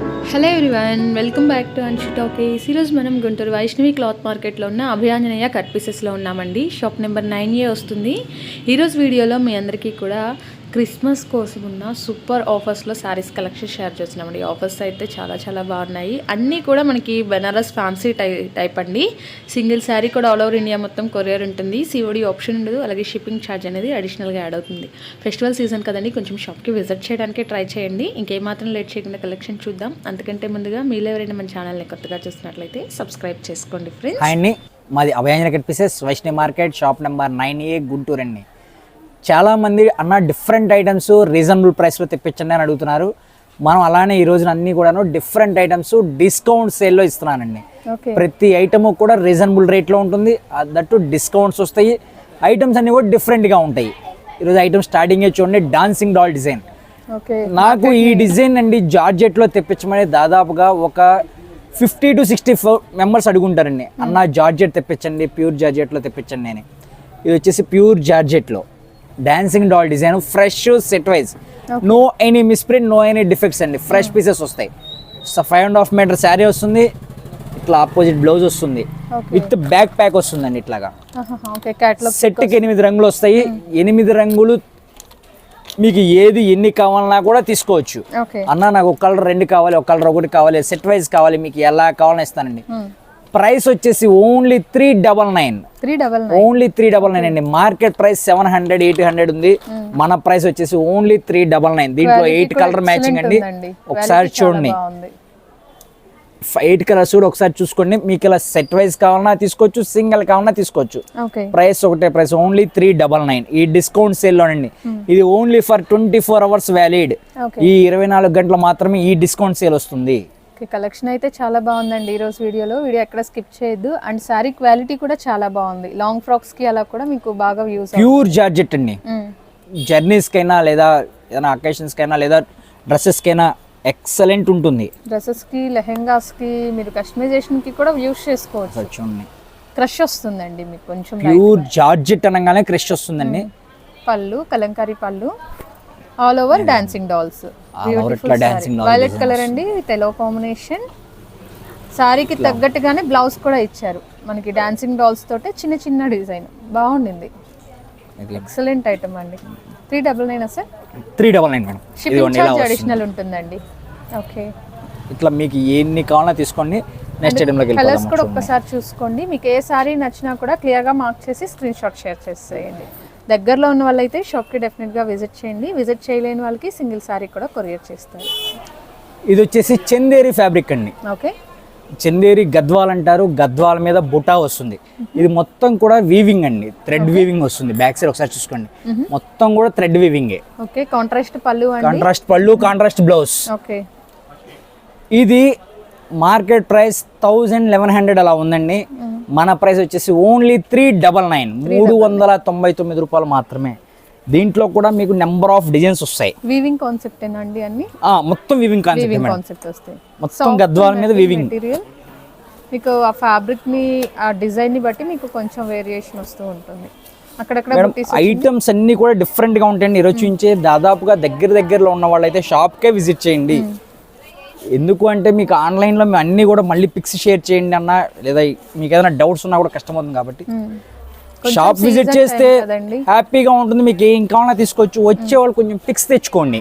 Hello everyone welcome back to Anshi talkies ఈరోజు మనం Guntur Vaishnavi cloth మార్కెట్లో ఉన్న అభయాంజనేయ కట్ పీసెస్లో ఉన్నామండి. షాప్ నెంబర్ నైన్ ఏ వస్తుంది. ఈరోజు వీడియోలో మీ అందరికీ కూడా క్రిస్మస్ కోసం ఉన్న సూపర్ ఆఫర్స్లో శారీస్ కలెక్షన్ షేర్ చేస్తున్నామండి. ఆఫర్స్ అయితే చాలా చాలా బాగున్నాయి. అన్నీ కూడా మనకి బెనారస్ ఫ్యాన్సీ టై టైప్ అండి. సింగిల్ శారీ కూడా ఆల్ ఓవర్ ఇండియా మొత్తం కొరియర్ ఉంటుంది. సిఓడి ఆప్షన్ ఉండదు. అలాగే షిప్పింగ్ ఛార్జ్ అనేది అడిషనల్గా యాడ్ అవుతుంది. ఫెస్టివల్ సీజన్ కదండి కొంచెం షాప్కి విజిట్ చేయడానికి ట్రై చేయండి. ఇంకేమాత్రం లేట్ చేయకుండా కలెక్షన్ చూద్దాం. అంతకంటే ముందుగా మీలో ఎవరైనా మన ఛానల్ని కొత్తగా చూస్తున్నట్లయితే సబ్స్క్రైబ్ చేసుకోండి ఫ్రెండ్స్. మాది అభయాంజన కనిపిస్తే Vaishnavi market shop number nine A Guntur అండి చాలామంది అన్న డిఫరెంట్ ఐటమ్స్ రీజనబుల్ ప్రైస్లో తెప్పించండి అని అడుగుతున్నారు. మనం అలానే ఈ రోజున అన్ని కూడాను డిఫరెంట్ ఐటమ్స్ డిస్కౌంట్ సేల్లో ఇస్తున్నానండి. ప్రతి ఐటమ్ కూడా రీజనబుల్ రేట్లో ఉంటుంది. దట్టు డిస్కౌంట్స్ వస్తాయి. ఐటమ్స్ అన్ని కూడా డిఫరెంట్గా ఉంటాయి. ఈరోజు ఐటమ్ స్టార్టింగ్ చూడండి డాన్సింగ్ డాల్ డిజైన్ నాకు ఈ డిజైన్ అండి జార్జెట్లో తెప్పించమని దాదాపుగా ఒక fifty to sixty four members అడుగుంటారండి. అన్న జార్జెట్ తెప్పించండి ప్యూర్ జార్జెట్లో తెప్పించండి నేను ఇది వచ్చేసి pure జార్జెట్లో dancing doll design fresh set wise no any misprint no any defects అండి. ఫ్రెష్ పీసెస్ వస్తాయి. Five and half metre sari వస్తుంది. ఇట్లా ఆపోజిట్ బ్లౌజ్ వస్తుంది. విత్ బ్యాక్ ప్యాక్ వస్తుందండి ఇట్లాగా. సెట్కి ఎనిమిది రంగులు వస్తాయి. ఎనిమిది రంగులు మీకు ఏది ఎన్ని కావాలన్నా కూడా తీసుకోవచ్చు. అన్న నాకు ఒక కలర్ రెండు కావాలి ఒక కలర్ ఒకటి కావాలి సెట్ వైజ్ కావాలి మీకు ఎలా కావాలని ఇస్తానండి. ప్రైస్ వచ్చేసి only three double nine. Three double only three double nine అండి. Market price seven hundred eight hundred ఉంది. మన ప్రైస్ వచ్చేసి ఓన్లీ త్రీ డబల్ నైన్. దీంట్లో ఎయిట్ కలర్ మ్యాచింగ్ అండి. ఒకసారి చూడండి. ఎయిట్ కలర్స్ కూడా ఒకసారి చూసుకోండి. మీకు ఇలా సెట్ వైజ్ కావాలన్నా తీసుకోవచ్చు సింగిల్ కావాలన్నా తీసుకోవచ్చు. ప్రైస్ ఒకటే price only three double nine. ఈ డిస్కౌంట్ సేల్లోనండి ఇది only for twenty four hours valid. ఈ ఇరవై నాలుగు గంటలు మాత్రమే ఈ డిస్కౌంట్ సేల్ వస్తుంది. ఓకే కలెక్షన్ అయితే చాలా బాగుందండి ఈరోజు వీడియోలో. వీడియో ఎక్కడ స్కిప్ చేయొద్దు. అండ్ శారీ క్వాలిటీ కూడా చాలా బాగుంది. లాంగ్ ఫ్రాక్స్కి అలా కూడా మీకు బాగా యూస్ ప్యూర్ జార్జెట్ అండి. జర్నీస్కైనా లేదా ఏదైనా అకేషన్స్కైనా లేదా డ్రెస్సెస్కైనా ఎక్సలెంట్ ఉంటుంది. డ్రెస్సెస్కి లెహెంగాస్కి మీరు కస్టమైజేషన్కి కూడా యూస్ చేసుకోవచ్చు. క్రష్ వస్తుందండి మీకు కొంచెం ప్యూర్ జార్జెట్ అనగానే క్రష్ వస్తుందండి. పళ్ళు కలంకారీ పళ్ళు. All over dancing dolls violet colour అండి విత్ ఎల్లో కాంబినేషన్ సారీకి తగ్గట్టుగానే బ్లౌజ్ కూడా ఇచ్చారు. మనకి డాన్సింగ్ డాల్స్ తోటే చిన్న చిన్న డిజైన్ బాగుండింది. ఎక్సలెంట్ ఐటమ్ అండి. Three double nine sir? Three double nine madam shipping charge additional ఉంటుందండి. ఓకే ఇట్లా మీకు ఎన్ని కావాలన్నా తీసుకోండి. నెక్స్ట్ ఐటెంలోకి కలర్స్ కూడా ఒక్కసారి చూసుకోండి. మీకు ఏ సారీ నచ్చినా కూడా క్లియర్గా మార్క్ చేసి స్క్రీన్ షాట్ షేర్ చేసేయండి. దగ్గరలో ఉన్న వాళ్ళైతే షాప్కి డెఫినెట్గా విజిట్ చేయండి. విజిట్ చేయలేని వాళ్ళకి సింగిల్ సారీ కూడా కొరియర్ చేస్తారు. ఇది వచ్చేసి చందేరి ఫ్యాబ్రిక్ అండి. ఓకే. చందేరి గద్వాల్ అంటారు. గద్వాల మీద బుటా వస్తుంది. ఇది మొత్తం కూడా వీవింగ్ అండి. థ్రెడ్ వీవింగ్ వస్తుంది. బ్యాక్ సైడ్ ఒకసారి చూసుకోండి. మొత్తం కూడా థ్రెడ్ వీవింగే ఓకే. కాంట్రాస్ట్ పళ్ళు అండి. కాంట్రాస్ట్ పళ్ళు కాంట్రాస్ట్ బ్లౌజ్ ఓకే. ఇది market price thousand eleven hundred అలా ఉందండి. మన ప్రైస్ వచ్చేసి ఓన్లీ త్రీ డబల్ నైన్. మూడు వందల తొంభై తొమ్మిది రూపాయలు మాత్రమే. దీంట్లో కూడా మీకు నెంబర్ ఆఫ్ డిజైన్స్ వస్తాయి. వీవింగ్ కాన్సెప్ట్ అండి అన్ని? మొత్తం వీవింగ్ కాన్సెప్ట్ వస్తాయి. మొత్తం గద్వాల మీద వీవింగ్ మీకు ఆ ఫ్యాబ్రిక్ని ఆ డిజైన్ని బట్టి మీకు కొంచెం వేరియేషన్ వస్తూ ఉంటుంది. అక్కడక్కడ ఐటమ్స్ అన్ని కూడా డిఫరెంట్గా ఉంటాయండి. ఈరోజు చూపించే దాదాపుగా దగ్గర దగ్గరలో ఉన్న వాళ్ళైతే షాప్ కే విజిట్ చేయండి. ఎందుకు అంటే మీకు ఆన్లైన్లో మేము అన్ని కూడా మళ్ళీ పిక్స్ షేర్ చేయండి అన్న లేదా మీకు ఏదైనా డౌట్స్ ఉన్నా కూడా కష్టం అవుతుంది కాబట్టి షాప్ విజిట్ చేస్తే హ్యాపీగా ఉంటుంది మీకు ఏం కావాలన్నా తీసుకోవచ్చు. వచ్చే వాళ్ళు కొంచెం పిక్స్ తెచ్చుకోండి.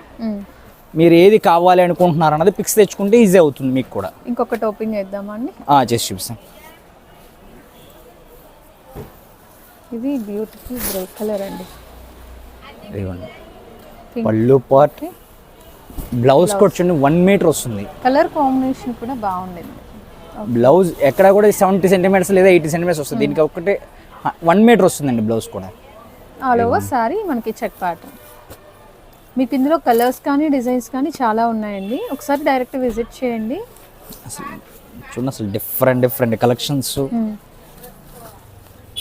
మీరు ఏది కావాలి అనుకుంటున్నారు అన్నది పిక్స్ తెచ్చుకుంటే ఈజీ అవుతుంది మీకు కూడా. ఇంకొకటి ఓపెన్ చేద్దామా అండి? ఆ, చేసి చూపిస్తాను ఇది బ్యూటిఫుల్ గ్రే కలర్ అండి. పళ్ళు పార్ట్. బ్లౌజ్ కూడా చూడండి వన్ మీటర్ వస్తుంది. కలర్ కాంబినేషన్ కూడా బాగుండింది. బ్లౌజ్ ఎక్కడ కూడా సెవెంటీ సెంటీమీటర్స్ లేదా ఎయిటీ సెంటీమీటర్స్ వస్తుంది. దీనికి ఒకటి వన్ మీటర్ వస్తుందండి బ్లౌజ్ కూడా. ఆల్ ఓవర్ సారీ మనకి చెక్ ప్యాటర్న్ మీకు ఇందులో కలర్స్ కానీ డిజైన్స్ కానీ చాలా ఉన్నాయండి. ఒకసారి డైరెక్ట్ విజిట్ చేయండి. చూడండి అసలు డిఫరెంట్ డిఫరెంట్ కలెక్షన్స్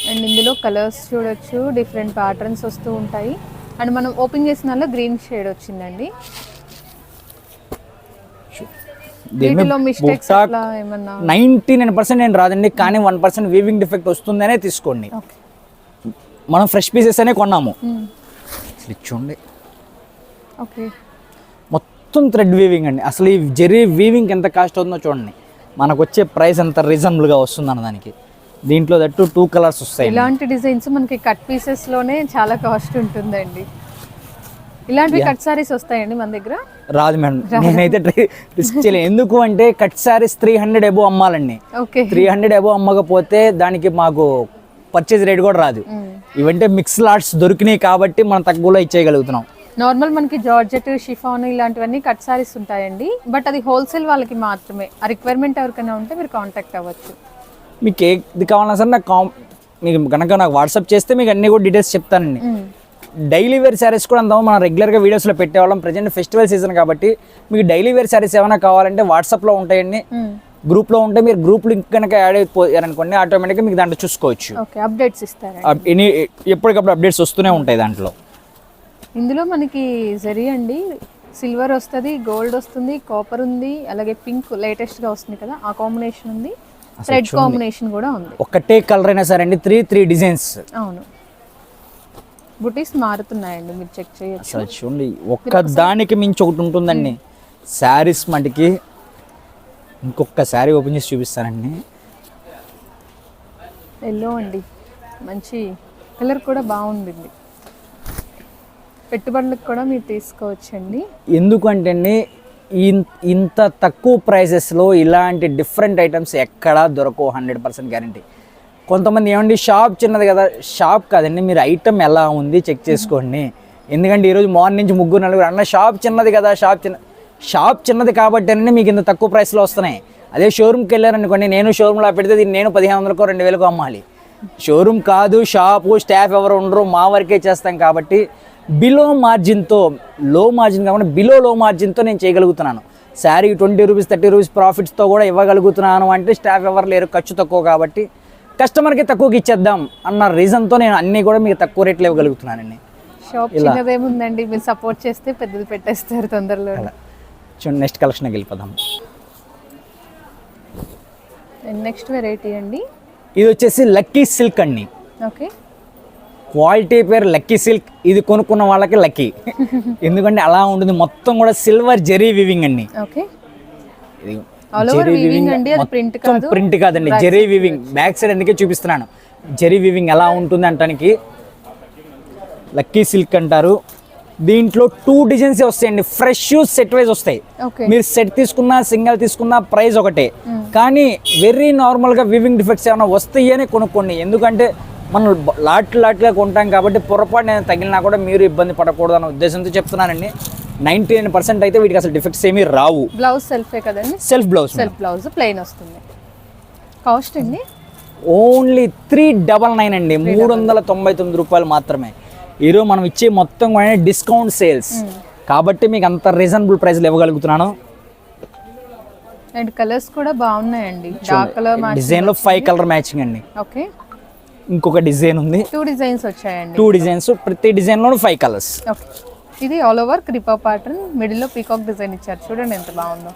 అండ్ ఇందులో కలర్స్ చూడొచ్చు డిఫరెంట్ ప్యాటర్న్స్ వస్తూ ఉంటాయి. అండ్ మనం ఓపెన్ చేసిన గ్రీన్ షేడ్ వచ్చిందండి. వీటిలో మిస్టేక్స్ అట్లా ఏమన్నా? నైంటీ నైన్ పర్సెంట్ నేను రాదండి కానీ వన్ పర్సెంట్ వీవింగ్ డిఫెక్ట్ వస్తుందనే తీసుకోండి. మనం ఫ్రెష్ పీసెస్ అనే కొన్నాము. చూడండి. ఓకే. మొత్తం థ్రెడ్ వీవింగ్ అండి. అసలు ఈ జెరీ వీవింగ్ ఎంత కాస్ట్ అవుతుందో చూడండి. మనకు వచ్చే ప్రైస్ ఎంత రీజనబుల్గా వస్తుంది అన్న దానికి. దీంట్లో దట్టు టూ కలర్స్ వస్తాయి ఇలాంటి డిజైన్స్ మనకి కట్ పీసెస్లోనే చాలా కాస్ట్ ఉంటుందండి. ఇలాంటివి కట్ సారీస్ వస్తాయండి మన దగ్గర? రాదు మేడం. నేనైతే రిస్క్ చేయలేదు. ఎందుకు అంటే cut saris three hundred above అమ్మాలండి. Okay. Three hundred above అమ్మకపోతే దానికి మాకు పర్చేజ్ రేట్ కూడా రాదు. ఇవంటే మిక్స్ లాట్స్ దొరికినాయి కాబట్టి మనం తక్కువలో ఇచ్చేయగలుగుతున్నాం. నార్మల్ మనకి జార్జెట్ షిఫాన్ ఇలాంటివన్నీ కట్ సారీస్ ఉంటాయండి. బట్ అది హోల్సేల్ వాళ్ళకి మాత్రమే. ఆ రిక్వైర్మెంట్ ఎవరికైనా ఉంటే మీరు కాంటాక్ట్ అవ్వచ్చు. మీకు ఏది కావాలన్నా సరే నాకు మీకు కనుక నాకు వాట్సాప్ చేస్తే మీకు అన్ని కూడా డీటెయిల్స్ చెప్తానండి. డైలీ వేర్ శారీస్ కూడా అంతా మనం రెగ్యులర్గా వీడియోస్లో పెట్టేవాళ్ళం. ప్రజెంట్ ఫెస్టివల్ సీజన్ కాబట్టి మీకు డైలీ వేర్ శారీస్ ఏమైనా కావాలంటే వాట్సాప్లో ఉంటాయండి. గ్రూప్లో ఉంటే మీరు గ్రూప్ లింక్ కనుక యాడ్ అయిపోయారనుకోండి ఆటోమేటిక్గా మీకు దాంట్లో చూసుకోవచ్చు. ఓకే అప్డేట్స్ ఇస్తారా ఎనీ ఎప్పటికప్పుడు అప్డేట్స్ వస్తూనే ఉంటాయి దాంట్లో. ఇందులో మనకి జరీ అండి. సిల్వర్ వస్తుంది గోల్డ్ వస్తుంది కాపర్ ఉంది అలాగే పింక్ లేటెస్ట్గా వస్తుంది కదా ఆ కాంబినేషన్ ఉంది. థ్రెడ్ కాంబినేషన్ కూడా ఉంది. ఒక్కటే కలర్ అయినా సరే అండి త్రీ త్రీ డిజైన్స్. అవును. బుటీస్ మారుతున్నాయండి మీరు చెక్ చేయొచ్చు. అసలు చూడండి ఒక్క దానికి మించి ఒకటి ఉంటుందండి. శారీస్ మటుకి ఇంకొక శారీ ఓపెన్ చేసి చూపిస్తానండి. ఎల్లో అండి. మంచి కలర్ కూడా బాగుంటుంది. పెట్టుబడులకు కూడా మీరు తీసుకోవచ్చండి. ఎందుకంటే అండి ఇంత తక్కువ ప్రైసెస్లో ఇలాంటి డిఫరెంట్ ఐటమ్స్ ఎక్కడా దొరకవు హండ్రెడ్ పర్సెంట్ గ్యారంటీ. కొంతమంది ఏమండి షాప్ చిన్నది కదా షాప్ కాదండి మీరు ఐటమ్ ఎలా ఉంది చెక్ చేసుకోండి. ఎందుకంటే ఈరోజు మార్నింగ్ నుంచి ముగ్గురు నలుగురు అన్న షాప్ చిన్నది కదా షాప్ చిన్న షాప్ చిన్నది కాబట్టి అండి మీకు ఇంత తక్కువ ప్రైస్లో వస్తున్నాయి. అదే షోరూమ్కి వెళ్ళారనుకోండి నేను షోరూమ్లో పెడితే దీన్ని నేను పదిహేను వందలకు రెండు వేలకు అమ్మాలి. షోరూమ్ కాదు షాపు స్టాఫ్ ఎవరు ఉండరు మా వరకే చేస్తాం కాబట్టి బిలో మార్జిన్తో లో మార్జిన్ కాకుండా బిలో లో మార్జిన్తో నేను చేయగలుగుతున్నాను. Sari twenty rupees thirty rupees ప్రాఫిట్స్తో కూడా ఇవ్వగలుగుతున్నాను అంటే స్టాఫ్ ఎవరు లేరు ఖర్చు తక్కువ కాబట్టి కస్టమర్కి తక్కువకి ఇచ్చేద్దాం అన్న రీజన్తో నేను అన్నీ కూడా మీకు తక్కువ రేట్లు ఇవ్వగలుగుతున్నానండి షాప్ చిన్నదేముందండి మీరు సపోర్ట్ చేస్తే పెద్దది పెట్టేస్తారు తొందరలో చూడండి నెక్స్ట్ కలెక్షన్కి వెళ్ళిపోదాం నెక్స్ట్ వెరైటీ అండి. ఇది వచ్చేసి లక్కీ సిల్క్ అండి. ఓకే. క్వాలిటీ పేరు లక్కీ సిల్క్. ఇది కొనుక్కున్న వాళ్ళకి లక్కీ. ఎందుకంటే అలా ఉంటుంది మొత్తం కూడా సిల్వర్ జెరీ వివింగ్ అండి. ఓకే. ఇది Print కాదు. ప్రింట్ కాదండి. జెరీ వివింగ్ బ్యాక్ సైడ్ అందుకే చూపిస్తున్నాను. జెరీ వివింగ్ ఎలా ఉంటుంది అంటానికి లక్కీ సిల్క్ అంటారు. దీంట్లో టూ డిజైన్స్ వస్తాయండి. ఫ్రెష్ సెట్ వైజ్ వస్తాయి. మీరు సెట్ తీసుకున్నా సింగల్ తీసుకున్నా ప్రైస్ ఒకటే. కానీ వెరీ నార్మల్గా వివింగ్ డిఫెక్ట్స్ ఏమైనా వస్తాయి అని కొనుక్కోండి. ఎందుకంటే మనం లాట్లు లాట్లుగా కొంటాం కాబట్టి పొరపాటు నేను తగిలినా కూడా మీరు ఇబ్బంది పడకూడదు అన్న ఉద్దేశంతో చెప్తున్నానండి. నైంటీ నైన్ పర్సెంట్ అయితే వీటికి అసలు డిఫెక్ట్స్ ఏమీ రావు. బ్లౌజ్ సెల్ఫే కదండి? Self blouse self blouse plain వస్తుంది. కాస్ట్ అండి ఓన్లీ త్రీ డబల్ నైన్ అండి. మూడు వందల తొంభై తొమ్మిది రూపాయలు మాత్రమే. ఈరోజు మనం ఇచ్చే మొత్తం కూడా డిస్కౌంట్ సేల్స్ కాబట్టి మీకు అంత రీజనబుల్ ప్రైస్లు ఇవ్వగలుగుతున్నాను. అండ్ కలర్స్ కూడా బాగున్నాయండి. డార్క్ కలర్ డిజైన్లో ఫైవ్ కలర్ మ్యాచింగ్ అండి. ఓకే ఇంకొక డిజైన్ ఉంది. టూ డిజైన్స్ వచ్చాయండి. టూ డిజైన్స్ ప్రతి డిజైన్లోనూ ఫైవ్ కలర్స్ ఓకే ఇది ఆల్ ఓవర్ క్రిపా ప్యాటర్న్ మిడిల్లో పీకాక్ డిజైన్ ఇచ్చారు. చూడండి ఎంత బాగుందో.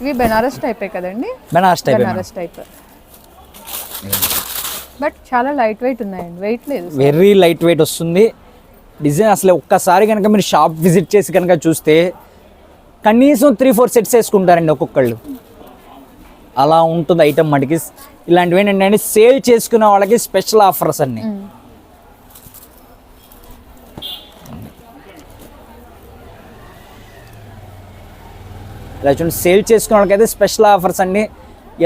ఇవి బెనారస్ టైపే కదండి? Banaras type Banaras type but చాలా లైట్ వెయిట్ ఉన్నాయండి. వెయిట్ లేదు. వెరీ లైట్ వెయిట్ వస్తుంది. డిజైన్ అసలు ఒక్కసారి కనుక మీరు షాప్ విజిట్ చేసి కనుక చూస్తే కనీసం త్రీ ఫోర్ సెట్స్ వేసుకుంటారండి ఒక్కొక్కళ్ళు. అలా ఉంటుంది ఐటమ్ మటుకి. ఇలాంటివి ఏంటంటే సేల్ చేసుకునే వాళ్ళకి స్పెషల్ ఆఫర్స్ అన్ని. ఇలా చూడండి సేల్ చేసుకునే వాళ్ళకైతే స్పెషల్ ఆఫర్స్ అండి.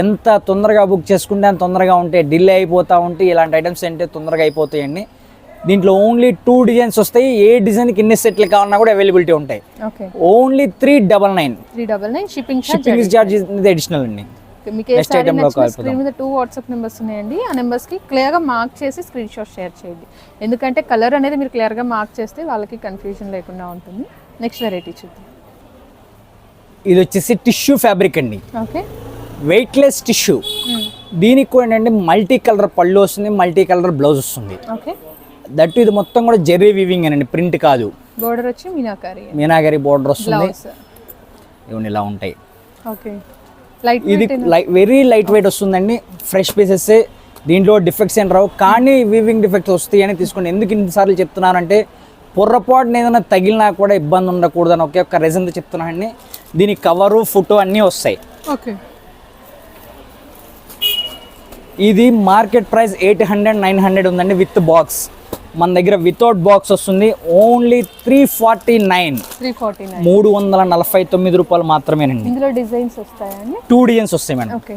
ఎంత తొందరగా బుక్ చేసుకుంటే అంత తొందరగా ఉంటే డిలే అయిపోతూ ఉంటే ఇలాంటి ఐటమ్స్ ఏంటంటే తొందరగా అయిపోతాయండి. దీంట్లో ఓన్లీ టూ డిజైన్స్ వస్తాయి. ఏ డిజైన్కి ఎన్ని సెట్లు కావాలన్నా కూడా అవైలబిలిటీ ఉంటాయి. Okay only three double nine three double nine shipping shipping charge additional అండి. స్క్రీన్ మీద టూ వాట్సాప్ నెంబర్స్ ఉన్నాయండి. ఆ నెంబర్స్కి క్లియర్గా మార్క్ చేసి స్క్రీన్ షాట్ షేర్ చేయండి. ఎందుకంటే కలర్ అనేది మీరు క్లియర్గా మార్క్ చేస్తే వాళ్ళకి కన్ఫ్యూజన్ లేకుండా ఉంటుంది. నెక్స్ట్ వెరైటీ చూద్దాం. ఇది వచ్చేసి టిష్యూ ఫ్యాబ్రిక్ అండి. ఓకే. Weightless tissue. దీనికి కూడా ఏంటంటే మల్టీ కలర్ పళ్ళు వస్తుంది మల్టీ కలర్ బ్లౌజ్ వస్తుంది. ఓకే. దట్టు ఇది మొత్తం కూడా జెర్రీ వీవింగ్ అండి ప్రింట్ కాదు. బోర్డర్ వచ్చి మీనాకారి. మీనాగరి బోర్డర్ వస్తుంది. ఇవన్నీ ఇలా ఉంటాయి. ఓకే. లైట్ ఇది వెరీ లైట్ వెయిట్ వస్తుందండి ఫ్రెష్ పీసెస్ దీంట్లో డిఫెక్ట్స్ ఏం రావు కానీ వీవింగ్ డిఫెక్ట్స్ వస్తాయి అని తీసుకోండి ఎందుకు ఇన్నిసార్లు చెప్తున్నానంటే పొర్రపాటున ఏదైనా తగిలినా కూడా ఇబ్బంది ఉండకూడదు అని ఒకే ఒక్క రీజన్తో చెప్తున్నానండి దీని కవరు ఫోటో అన్నీ వస్తాయి. ఓకే. ఇది market price eight hundred nine hundred ఉందండి విత్ బాక్స్ మన దగ్గర వితౌట్ బాక్స్ వస్తుంది. ఓన్లీ త్రీ ఫార్టీ నైన్ మూడు వందల నలభై తొమ్మిది రూపాయలు మాత్రమేనండి. ఇందులో డిజైన్స్ వస్తాయండి టూ డిజైన్స్ వస్తాయి మేడం. ఓకే.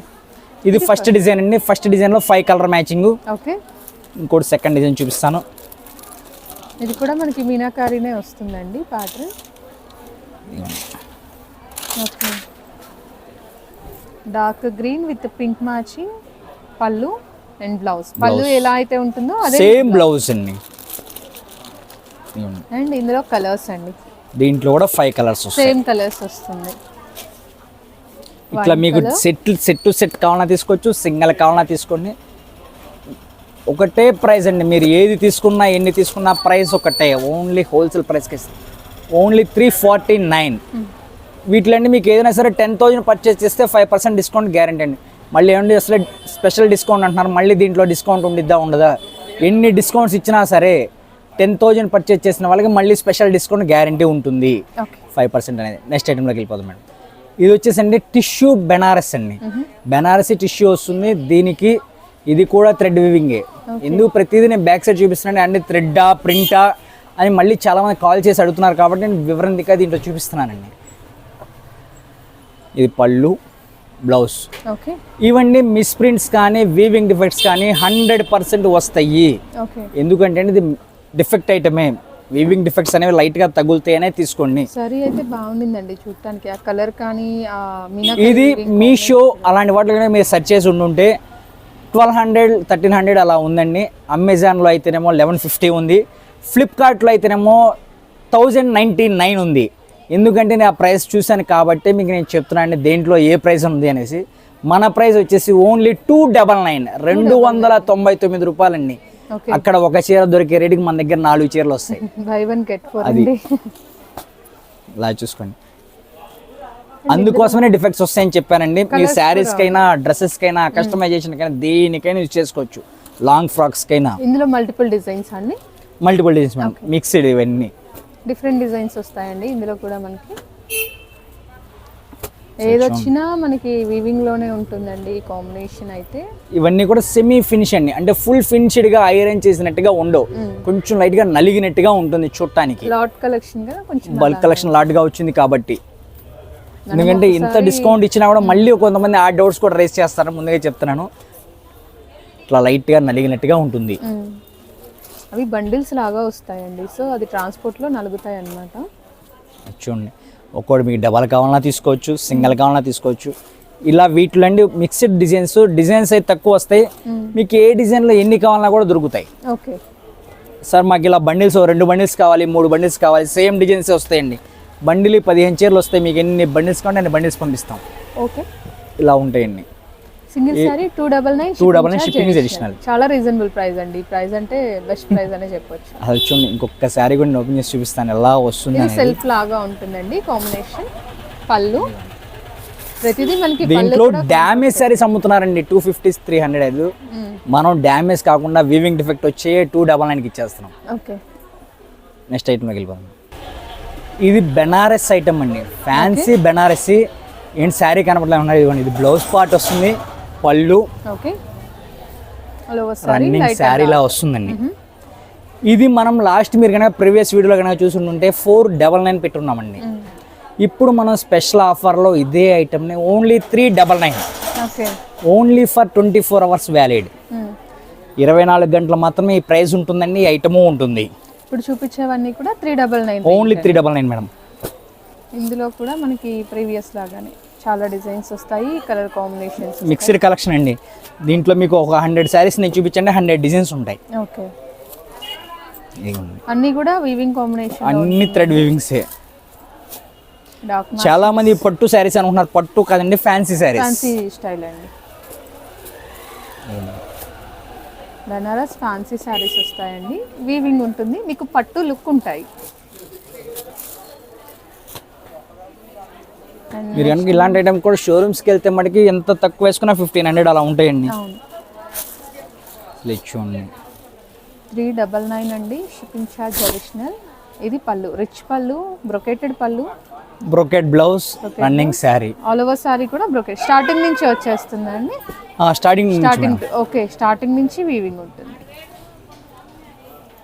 ఇది ఫస్ట్ డిజైన్ అండి. ఫస్ట్ డిజైన్లో ఫైవ్ కలర్ మ్యాచింగ్ ఓకే. ఇంకోటి సెకండ్ డిజైన్ చూపిస్తాను. ఇది కూడా మనకి మీనాకారీనే వస్తుందండి pattern okay. Dark green with pink matching పళ్ళు అండ్ బ్లౌజ్. పళ్ళు ఎలా అయితే ఉంటుందో అదే సేమ్ బ్లౌజ్ అండి. అండ్ ఇందులో కలర్స్ అండి. దీంట్లో కూడా ఫైవ్ కలర్స్ సేమ్ కలర్స్ వస్తుంది. ఇట్లా మీకు సెట్ సెట్ టు సెట్ కావాలన్నా తీసుకోవచ్చు సింగల్ కావాలన్నా తీసుకోండి. ఒకటే ప్రైస్ అండి. మీరు ఏది తీసుకున్నా ఎన్ని తీసుకున్నా ప్రైస్ ఒకటే. ఓన్లీ హోల్సేల్ ప్రైస్కి ఓన్లీ త్రీ ఫార్టీ నైన్ వీటిలో మీకు ఏదైనా సరే టెన్ థౌజండ్ పర్చేస్ చేస్తే ఫైవ్ పర్సెంట్ డిస్కౌంట్ గ్యారంటీ అండి. మళ్ళీ ఏమండి అసలు స్పెషల్ డిస్కౌంట్ అంటున్నారు మళ్ళీ దీంట్లో డిస్కౌంట్ ఉండిద్దా ఉండదా? ఎన్ని డిస్కౌంట్స్ ఇచ్చినా సరే టెన్ థౌజండ్ పర్చేస్ చేసిన వాళ్ళకి మళ్ళీ స్పెషల్ డిస్కౌంట్ గ్యారంటీ ఉంటుంది. ఫైవ్ పర్సెంట్ అనేది. నెక్స్ట్ ఐటెంలోకి వెళ్ళిపోదాం మేడం. ఇది వచ్చేసండి టిష్యూ బెనారస్ అండి. బెనారసీ టిష్యూ వస్తుంది. దీనికి ఇది కూడా థ్రెడ్ వివింగే ఎందుకు ప్రతిదీ నేను బ్యాక్ సైడ్ చూపిస్తున్నాను అంటే థ్రెడ్డా ప్రింటా అని మళ్ళీ చాలామంది కాల్ చేసి అడుగుతున్నారు కాబట్టి నేను వివరణిగా దీంట్లో చూపిస్తున్నానండి. ఇది పళ్ళు బ్లౌజ్ ఓకే ఇవన్నీ మిస్ప్రింట్స్ కానీ వీవింగ్ డిఫెక్ట్స్ కానీ హండ్రెడ్ పర్సెంట్ వస్తాయి. ఎందుకంటే ఇది డిఫెక్ట్ ఐటమే వీవింగ్ డిఫెక్ట్స్ అనేవి లైట్గా తగులుతాయనే తీసుకోండి. సరీ అయితే బాగుండిందండి చూడటానికి. ఆ కలర్ కానీ ఇది మీషో అలాంటి వాటిలో మీరు సెర్చ్ చేసి ఉండుంటే ట్వెల్వ్ హండ్రెడ్ థర్టీన్ హండ్రెడ్ అలా ఉందండి. అమెజాన్లో అయితేనేమో లెవెన్ ఫిఫ్టీ ఉంది. ఫ్లిప్కార్ట్లో అయితేనేమో థౌజండ్ నైంటీ నైన్ ఉంది. ఎందుకంటే నేను ఆ ప్రైస్ చూశాను కాబట్టి మీకు నేను చెప్తున్నాను దేంట్లో ఏ ప్రైస్ ఉంది అనేసి. మన ప్రైస్ వచ్చేసి ఓన్లీ టూ డబల్ నైన్ రెండు వందల తొంభై తొమ్మిది రూపాయలండి. అక్కడ ఒక చీర దొరికే రేటుకి మన దగ్గర నాలుగు చీరలు వస్తాయి. బై వన్ గెట్ ఫోర్ అది. ఇలా చూసుకోండి. అందుకోసమే డిఫెక్ట్స్ వస్తాయని చెప్పానండి. మీ శారీస్ కైనా డ్రెస్సెస్ కైనా కస్టమైజేషన్ కైనా దేనికైనా యూజ్ చేసుకోవచ్చు. లాంగ్ ఫ్రాక్స్ కైనా. ఇందులో మల్టిపుల్ డిజైన్స్ అండి? మల్టిపుల్ డిజైన్స్ మేడం మిక్స్డ్ ఇవన్నీ. డిఫరెంట్ డిజైన్స్ వస్తాయండి ఇందులో కూడా మనకి. ఏదొచ్చినా మనకి వీవింగ్లోనే ఉంటుందండి ఈ కాంబినేషన్ అయితే. ఇవన్నీ కూడా సెమీ ఫినిష్ అండి. అంటే ఫుల్ ఫినిష్డ్గా ఐరన్ చేసినట్టుగా ఉండవు. కొంచెం లైట్గా నలిగినట్టుగా ఉంటుంది చూడటానికి. లాట్ కలెక్షన్ కదా కొంచెం బల్క్ కలెక్షన్ లాట్గా వచ్చింది కాబట్టి. ఎందుకంటే ఇంత డిస్కౌంట్ ఇచ్చినా కూడా మళ్ళీ కొంతమంది ఆ డౌట్స్ కూడా రేస్ చేస్తారు ముందుగా చెప్తున్నాను. ఇట్లా లైట్గా నలిగినట్టుగా ఉంటుంది. అవి బండిల్స్ లాగా వస్తాయండి. సో అది ట్రాన్స్పోర్ట్లో నలుగుతాయి అన్నమాట. చూడండి. ఒక్కోటి మీకు డబల్ కావాలన్నా తీసుకోవచ్చు సింగిల్ కావాలన్నా తీసుకోవచ్చు. ఇలా వీటిలో అండి మిక్స్డ్ డిజైన్స్ డిజైన్స్ అయితే తక్కువ వస్తాయి. మీకు ఏ డిజైన్లో ఎన్ని కావాలన్నా కూడా దొరుకుతాయి. ఓకే. సార్ మాకు ఇలా బండిల్స్ రెండు బండిల్స్ కావాలి మూడు బండిల్స్ కావాలి సేమ్ డిజైన్స్ వస్తాయండి. బండిల్ పదిహేను చీరలు వస్తాయి మీకు ఎన్ని బండిల్స్ కావాలంటే అన్ని బండిల్స్ పంపిస్తాం. ఓకే. ఇలా ఉంటాయండి single sari two double nine two double nine shipping additional చాలా రీజనబుల్ ప్రైస్ అండి. ప్రైస్ అంటే బెస్ట్ ప్రైస్ అనే చెప్పొచ్చు. అది చూడండి ఇంకొక శారీ కూడా ఓపెన్ చేసి చూపిస్తాను. ఎలా వస్తుంది ఇది సెల్ఫ్ లాగా ఉంటుందండి కాంబినేషన్ పళ్ళు. ప్రతిదీ మనకి దీంట్లో డ్యామేజ్ శారీస్ అమ్ముతున్నారండి టూ ఫిఫ్టీ త్రీ హండ్రెడ్ ఐదు. మనం డ్యామేజ్ కాకుండా వీవింగ్ డిఫెక్ట్ వచ్చే టూ డబల్ నైన్కి ఇచ్చేస్తున్నాం. ఓకే. నెక్స్ట్ ఐటమ్కి వెళ్ళిపోదాం. ఇది బెనారస్ ఐటమ్ అండి. ఫ్యాన్సీ బెనారసి. ఏంటి శారీ కనపడలే ఉన్నాయి ఇదిగోండి ఇది బ్లౌజ్ పార్ట్ వస్తుంది పళ్ళు. రన్నింగ్ శారీలా వస్తుందండి. ఇది మనం లాస్ట్ మీరు కనుక ప్రీవియస్ వీడియోలో కనుక చూసుంటుంటే ఫోర్ డబల్ నైన్ పెట్టున్నామండి. ఇప్పుడు మనం స్పెషల్ ఆఫర్లో ఇదే ఐటమ్ని only three double nine only for twenty four hours valid ఇరవై నాలుగు గంటలు మాత్రమే ఈ ప్రైస్ ఉంటుందండి ఈ ఐటము ఉంటుంది. ఇప్పుడు చూపించేవన్నీ కూడా three double nine only three double nine madam ఇందులో కూడా మనకి ప్రీవియస్ లాగానే చాలా డిజైన్స్ వస్తాయి కలర్ కాంబినేషన్స్ మిక్స్డ్ కలెక్షన్ అండి. దీంట్లో మీకు ఒక హండ్రెడ్ శారీస్ నేను చూపించండి హండ్రెడ్ డిజైన్స్ ఉంటాయి. ఓకే. అన్నీ కూడా వీవింగ్ కాంబినేషన్ అన్ని థ్రెడ్ వీవింగ్సే చాలా మంది పట్టు శారీస్ అనుకుంటున్నారు. పట్టు కాదండి ఫ్యాన్సీ శారీస్ ఫ్యాన్సీ స్టైల్ అండి. బనారస్ ఫ్యాన్సీ శారీస్ వస్తాయండి. వీవింగ్ ఉంటుంది. మీకు పట్టు లుక్ ఉంటాయి. మీరు కనుక ఇలాంటి ఐటమ్ కూడా షోరూమ్స్కి వెళ్తే మటుకి ఎంత తక్కువ వేసుకున్నా ఫిఫ్టీన్ హండ్రెడ్ అలా ఉంటాయండి. చూడండి. త్రీ డబల్ నైన్ అండి. షిప్పింగ్ ఛార్జ్ అడిషనల్ ఇది పళ్ళు. రిచ్ పళ్ళు బ్రొకేటెడ్ పళ్ళు. Brocade blouse running sari all over sari కూడా బ్రొకేట్ స్టార్టింగ్ నుంచి వచ్చేస్తుందండి? స్టార్టింగ్ స్టార్టింగ్ ఓకే స్టార్టింగ్ నుంచి వీవింగ్ ఉంటుంది.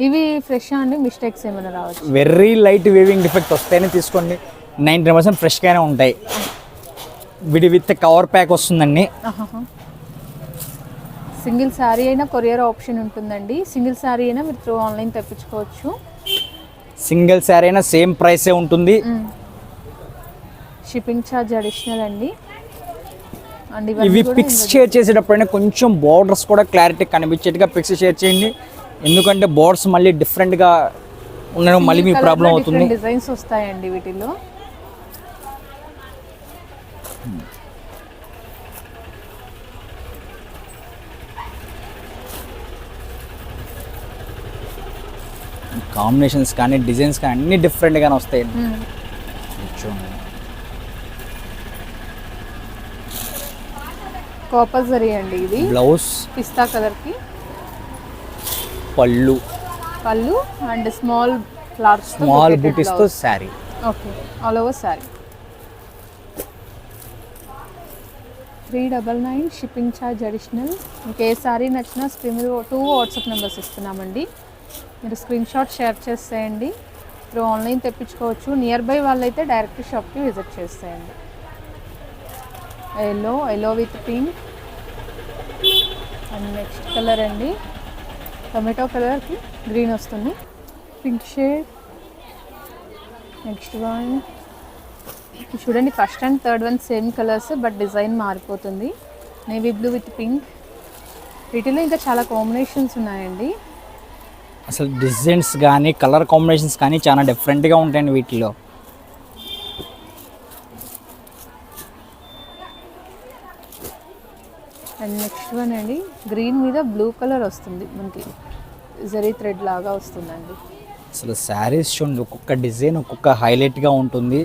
ఇవి ఫ్రెష్ అండి? మిస్టేక్స్ ఏమైనా రావచ్చు? వెరీ లైట్ వేవింగ్ డిఫెక్ట్ వస్తేనే తీసుకోండి. నైంటీ పర్సెంట్ ఫ్రెష్గానే ఉంటాయి. విడి విత్ కవర్ ప్యాక్ వస్తుందండి. సింగిల్ శారీ అయినా కొరియర్ ఆప్షన్ ఉంటుందండి. సింగిల్ శారీ అయినా మీరు త్రూ ఆన్లైన్ తెప్పించుకోవచ్చు. సింగిల్ శారీ అయినా సేమ్ ప్రైసే ఉంటుంది. షిప్పింగ్ ఛార్జ్ అడిషనల్ అండి. అండ్ ఇవి పిక్స్ షేర్ చేసేటప్పుడైనా కొంచెం బార్డర్స్ కూడా క్లారిటీ కనిపించేట్టుగా పిక్స్ షేర్ చేయండి. ఎందుకంటే బోర్డర్స్ మళ్ళీ డిఫరెంట్గా ఉండడం మళ్ళీ మీకు ప్రాబ్లం అవుతుంది. డిజైన్స్ వస్తాయండి వీటిలో. కాంబినేషన్స్ కానీ డిజైన్స్ కానీ అన్ని డిఫరెంట్గానే వస్తాయి. చూడండి. కాపర్ జరీ అండి ఇది. బ్లౌజ్. పిస్తా కలర్కి పళ్ళు. పళ్ళు and small flowers small బుటీస్తో sari. Okay. All over sari three double nine shipping charge additional. మీకు ఏ సారీ నచ్చినా స్క్రీన్ మీద టూ వాట్సాప్ నెంబర్స్ ఇస్తున్నామండి. మీరు స్క్రీన్ షాట్ షేర్ చేసేయండి. మీరు ఆన్లైన్ తెప్పించుకోవచ్చు. నియర్ బై వాళ్ళైతే డైరెక్ట్ షాప్కి విజిట్ చేసేయండి. Yellow yellow with pink and next colour అండి. టొమాటో కలర్కి గ్రీన్ వస్తుంది. పింక్ షేడ్ నెక్స్ట్ వన్ చూడండి first and third one same colours but design మారిపోతుంది. నేవీ బ్లూ విత్ పింక్ వీటిలో ఇంకా చాలా కాంబినేషన్స్ ఉన్నాయండి. అసలు డిజైన్స్ కానీ కలర్ కాంబినేషన్స్ కానీ చాలా డిఫరెంట్గా ఉంటాయండి వీటిలో అండ్ నెక్స్ట్ వన్ అండి. గ్రీన్ మీద బ్లూ కలర్ వస్తుంది మనకి. జరీ థ్రెడ్ లాగా వస్తుందండి. అసలు శారీస్ చూడండి ఒక్కొక్క డిజైన్ ఒక్కొక్క హైలైట్గా ఉంటుంది.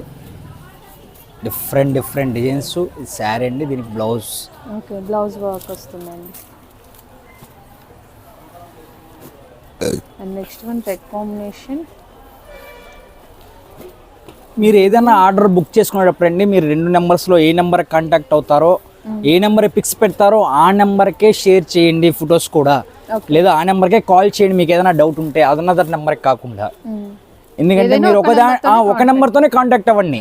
Different different designs. శారీ అండి దీనికి బ్లౌజ్. ఓకే బ్లౌజ్ వర్క్ వస్తుందండి. And next one red combination. మీరు ఏదైనా ఆర్డర్ బుక్ చేసుకునేటప్పుడు అండి మీరు రెండు నెంబర్స్లో ఏ నెంబర్ కాంటాక్ట్ అవుతారో ఏ నెంబర్ పిక్స్ పెడతారో ఆ నెంబర్కే షేర్ చేయండి ఫొటోస్ కూడా. లేదా ఆ నెంబర్కే కాల్ చేయండి మీకు ఏదైనా డౌట్ ఉంటే అదనదర్ నెంబర్కి కాకుండా. ఎందుకంటే మీరు ఒక ఒక నెంబర్తోనే ఆ, ఒక నెంబర్తోనే కాంటాక్ట్ అవ్వండి.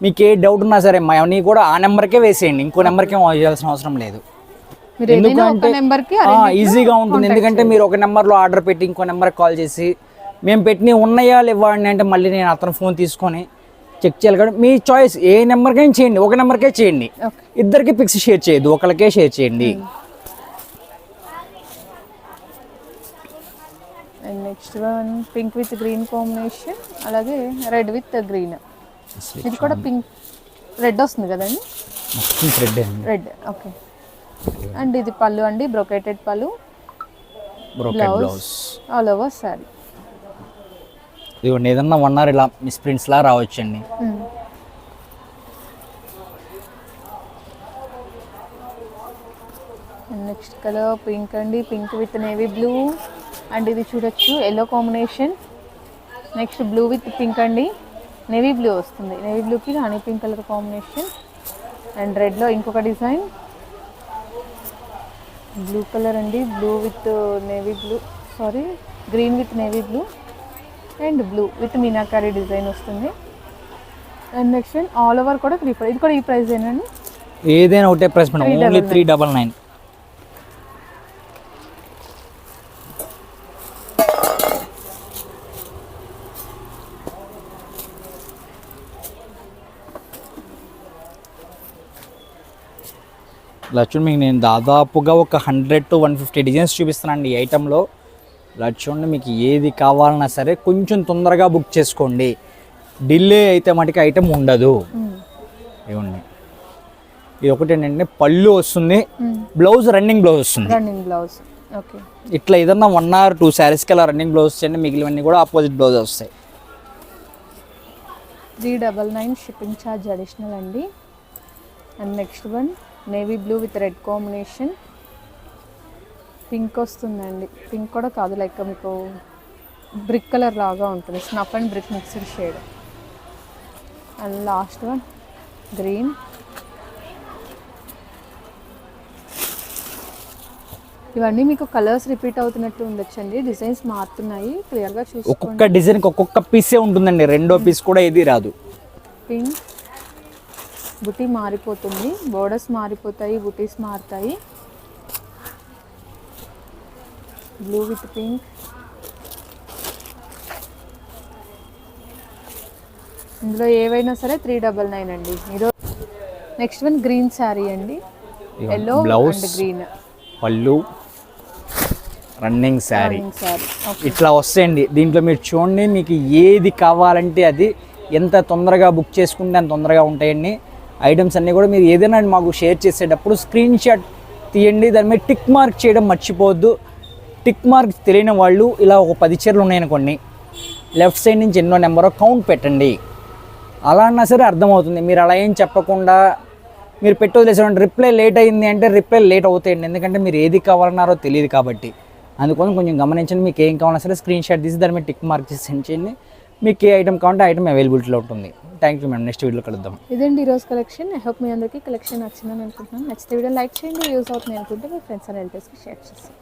మీకు ఏ డౌట్ ఉన్నా సరే మా అవన్నీ కూడా ఆ నెంబర్కే వేసేయండి. ఇంకో నెంబర్కి చేయాల్సిన అవసరం లేదు. నెంబర్కి ఈజీగా ఉంటుంది. ఎందుకంటే మీరు ఒక నెంబర్లో ఆర్డర్ పెట్టి ఇంకో నెంబర్కి కాల్ చేసి మేము పెట్టినవి ఉన్నాయా లేవండి అంటే మళ్ళీ నేను అతను ఫోన్ తీసుకొని చెక్ చేయాలి కాబట్టి మీ చాయిస్ ఏ నెంబర్కైనా చేయండి ఒక నెంబర్కే చేయండి. ఇద్దరికి పిక్స్ షేర్ చేయొద్దు ఒకరికే షేర్ చేయండి. And next one pink with green combination అలాగే రెడ్ విత్ గ్రీన్ ఇది కూడా పింక్ రెడ్ వస్తుంది కదండి? అండి. Red okay. అండ్ ఇది పళ్ళు అండి బ్రొకేటెడ్ పళ్ళు. బ్లౌజ్ ఆల్ ఓవర్ సారీ ఇదిగోండి ఏదన్నా వన్ అవర్ ఇలా మిస్ప్రింట్స్లా లా రావచ్చండి. నెక్స్ట్ కలర్ పింక్ అండి. Pink with navy blue and ఇది చూడొచ్చు yellow combination next blue with pink అండి. నేవీ బ్లూ వస్తుంది. నేవీ బ్లూకి honey pink colour combination and రెడ్లో ఇంకొక డిజైన్ బ్లూ కలర్ అండి. Blue with navy blue sorry green with navy blue and blue with meenakari design వస్తుంది. And next all over కూడా three ఇది కూడా ఈ ప్రైస్ ఏనండి ఏదైనా ఒకటే price madam. Only three double nine చూడండి మీకు నేను దాదాపుగా ఒక hundred to one fifty designs చూపిస్తున్నాను ఈ ఐటెంలో ఇలా చూడండి మీకు ఏది కావాలన్నా సరే కొంచెం తొందరగా బుక్ చేసుకోండి. డిలే అయితే మటుకు ఐటెం ఉండదు. ఇవ్వండి. ఇది ఒకటి ఏంటంటే పళ్ళు వస్తుంది. బ్లౌజ్ రన్నింగ్ బ్లౌజ్ వస్తుంది. Running blouse. ఓకే. ఇట్లా ఏదన్నా వన్ ఆర్ టూ శారీస్కి అలా రన్నింగ్ బ్లౌజ్ చేయండి మిగిలినవన్నీ కూడా ఆపోజిట్ బ్లౌజ్ వస్తాయి. Three double nine shipping charge additional అండి. And next one navy blue with red combination. Pink వస్తుందండి. పింక్ కూడా కాదు లైక్ మీకు బ్రిక్ కలర్ లాగా ఉంటుంది. Snuff and brick mixed shade. And last one green. ఇవన్నీ మీకు కలర్స్ రిపీట్ అవుతున్నట్టు ఉండొచ్చండి. డిజైన్స్ మారుతున్నాయి. క్లియర్గా చూసుకోండి. ఒక్కొక్క డిజైన్కి ఒక్కొక్క పీసే ఉంటుందండి. రెండో పీస్ కూడా ఏది రాదు. పింక్ బుటీ మారిపోతుంది. బోర్డర్స్ మారిపోతాయి. బుటీస్ మారుతాయి. బ్లూ విత్ పింక్ ఇందులో ఏవైనా సరే త్రీ డబల్ నైన్ అండి. ఈరోజు నెక్స్ట్ వన్ గ్రీన్ శారీ అండి. ఎల్లో బ్లౌజ్ గ్రీన్ పళ్ళు రన్నింగ్ శారీ ఇట్లా వస్తాయండి. దీంట్లో మీరు చూడండి మీకు ఏది కావాలంటే అది ఎంత తొందరగా బుక్ చేసుకుంటే అంత తొందరగా ఉంటాయండి. ఐటమ్స్ అన్నీ కూడా మీరు ఏదైనా మాకు షేర్ చేసేటప్పుడు స్క్రీన్ షాట్ తీయండి. దాని మీద టిక్ మార్క్ చేయడం మర్చిపోవద్దు. టిక్ మార్క్ తెలియని వాళ్ళు ఇలా ఒక పది చీరలు ఉన్నాయనుకోండి లెఫ్ట్ సైడ్ నుంచి ఎన్నో నెంబరో కౌంట్ పెట్టండి. అలా అన్నా సరే అర్థమవుతుంది. మీరు అలా ఏం చెప్పకుండా మీరు పెట్టవదిలేసారంటే రిప్లై లేట్ అయింది అంటే రిప్లై లేట్ అవుతాయండి. ఎందుకంటే మీరు ఏది కావాలన్నారో తెలియదు కాబట్టి. అందుకోసం కొంచెం గమనించండి. మీకు ఏం కావాలన్నా సరే స్క్రీన్ షాట్ తీసి దాని మీద టిక్ మార్క్ చేసి సెండ్ చేయండి. మీకు ఏ ఐటమ్ కావాలంటే ఐటమ్ అవైలబిలిటీలో ఉంటుంది. థ్యాంక్ యూ మేడం నెక్స్ట్ వీడియోలో కలుద్దాం. ఇదండి ఈరోజు కలెక్షన్ ఐ హోప్ మీ అందరికీ కలెక్షన్ నచ్చిందని అనుకుంటున్నాను. నచ్చితే వీడియో లైక్ చేయండి. యూస్ అవుతుంది అనుకుంటే మీ ఫ్రెండ్స్ అండ్ రిలేటివ్స్కి షేర్ చేస్తాను